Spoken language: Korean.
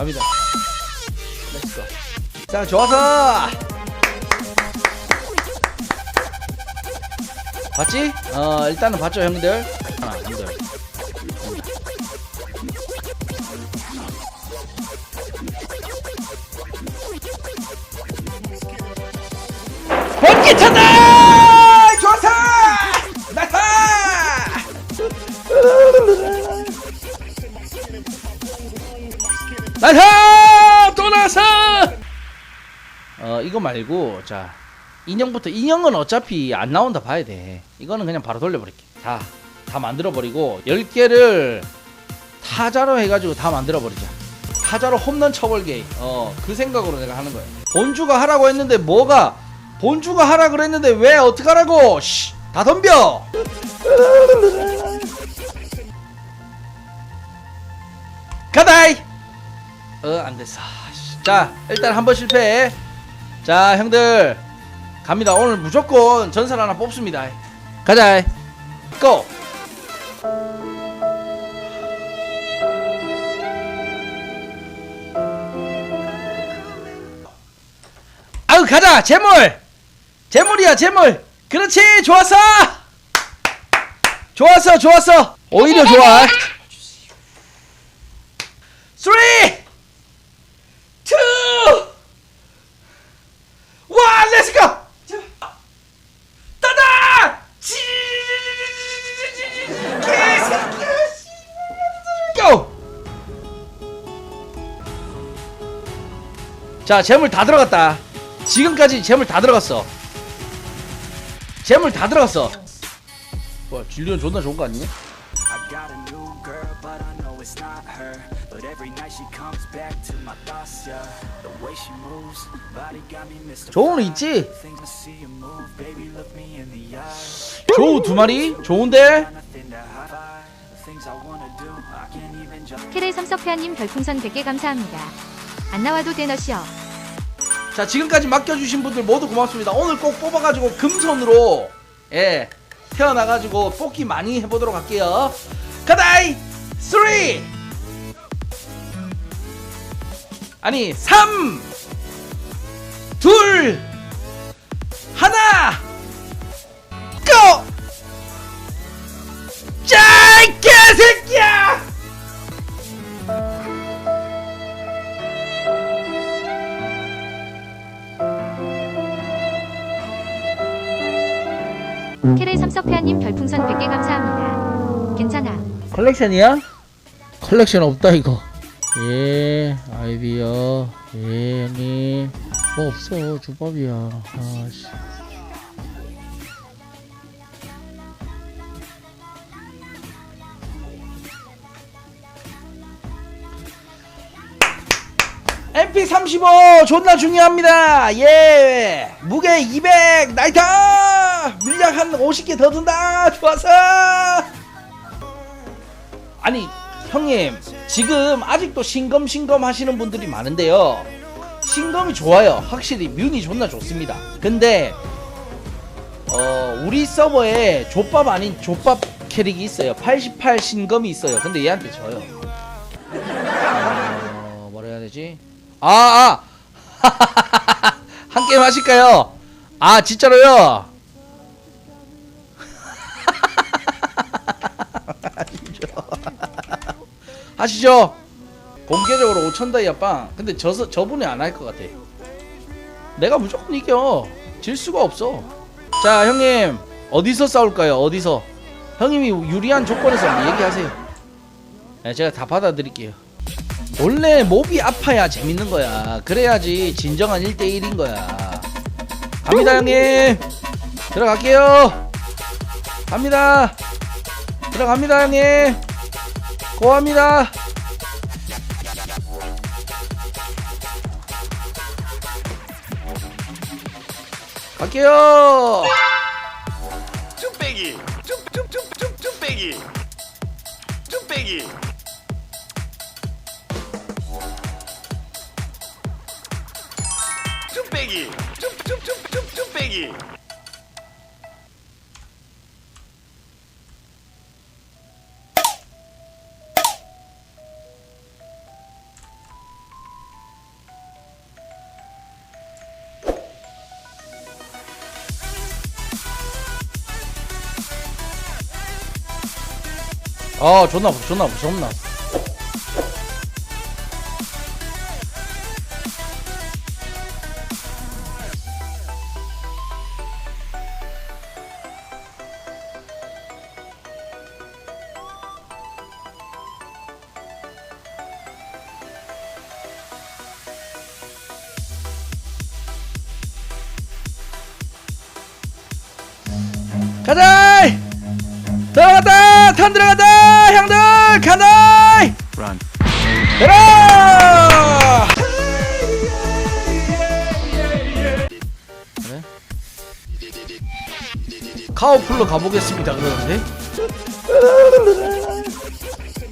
갑니다. 렛츠고. 자, 좋아서. 봤지? 어, 일단은 봤죠, 형들? 하나, 형들. 번개 차다! 어, 이거 말고, 자. 인형부터, 인형은 어차피 안 나온다 봐야 돼. 이거는 그냥 바로 돌려버릴게. 다, 다 만들어버리고, 10개를 타자로 해가지고 다 만들어버리자. 타자로 홈런 쳐벌게. 어, 그 생각으로 내가 하는 거야. 본주가 하라고 했는데 뭐가, 본주가 하라 그랬는데 왜 어떡하라고! 씨! 다 덤벼! 가다이! 어, 안 됐어. 씨. 자, 일단 한 번 실패. 자, 형들. 갑니다. 오늘 무조건 전설 하나 뽑습니다. 가자. 고! 아유, 가자! 재물! 재물이야, 재물! 그렇지! 좋았어! 좋았어, 좋았어! 오히려 좋아. 자, 재물 다 들어갔다. 지금까지 재물 다 들어갔어. 재물 다 들어갔어. 와, 진리는 존나 좋은 거 아니냐? 좋은 있지? 조우 두 마리? 좋은데? 캐레 삼석회원님 별풍선 100개 감사합니다. 안 나와도 되너시오. 자 지금까지 맡겨주신 분들 모두 고맙습니다. 오늘 꼭 뽑아가지고 금손으로 예 태어나가지고 뽑기 많이 해보도록 할게요. 가다이! 3 아니 3 둘! 하나 캐레 삼석회원님 별풍선 100개 감사합니다. 괜찮아. 컬렉션이야? 컬렉션 없다 이거. 예 아이디어. 예 형님. 뭐 없어 주법이야. 아씨. MP35 존나 중요합니다. 예. 무게 200 나이터 50개 더 든다. 좋았어. 아니 형님 지금 아직도 신검 신검 하시는 분들이 많은데요. 신검이 좋아요. 확실히 뮤니 존나 좋습니다. 근데 어 우리 서버에 족밥 아닌 족밥 캐릭이 있어요. 88 신검이 있어요. 근데 얘한테 져요. 어 뭐라 해야 되지? 아아! 한 게임 하실까요? 아 진짜로요 하시죠. 공개적으로 5천 다이아 빵. 근데 저 저분이 안 할 것 같아. 내가 무조건 이겨. 질 수가 없어. 자 형님 어디서 싸울까요? 어디서? 형님이 유리한 조건에서 얘기하세요. 네, 제가 다 받아드릴게요. 원래 몹이 아파야 재밌는 거야. 그래야지 진정한 1대1인 거야. 갑니다 형님. 들어갈게요. 갑니다. 들어갑니다 형님. 고합니다. 갈게요. 뚝배기 뚝뚝뚝뚝 뚝배기 뚝배기 뚝배기 뚝뚝뚝뚝 뚝배기 아 존나 존나 아프다 존나. 가자! 들어갔다! 탄 들어갔다! 형들! 가자! Run. 들어! 그래? 카오플로 가보겠습니다 그러는데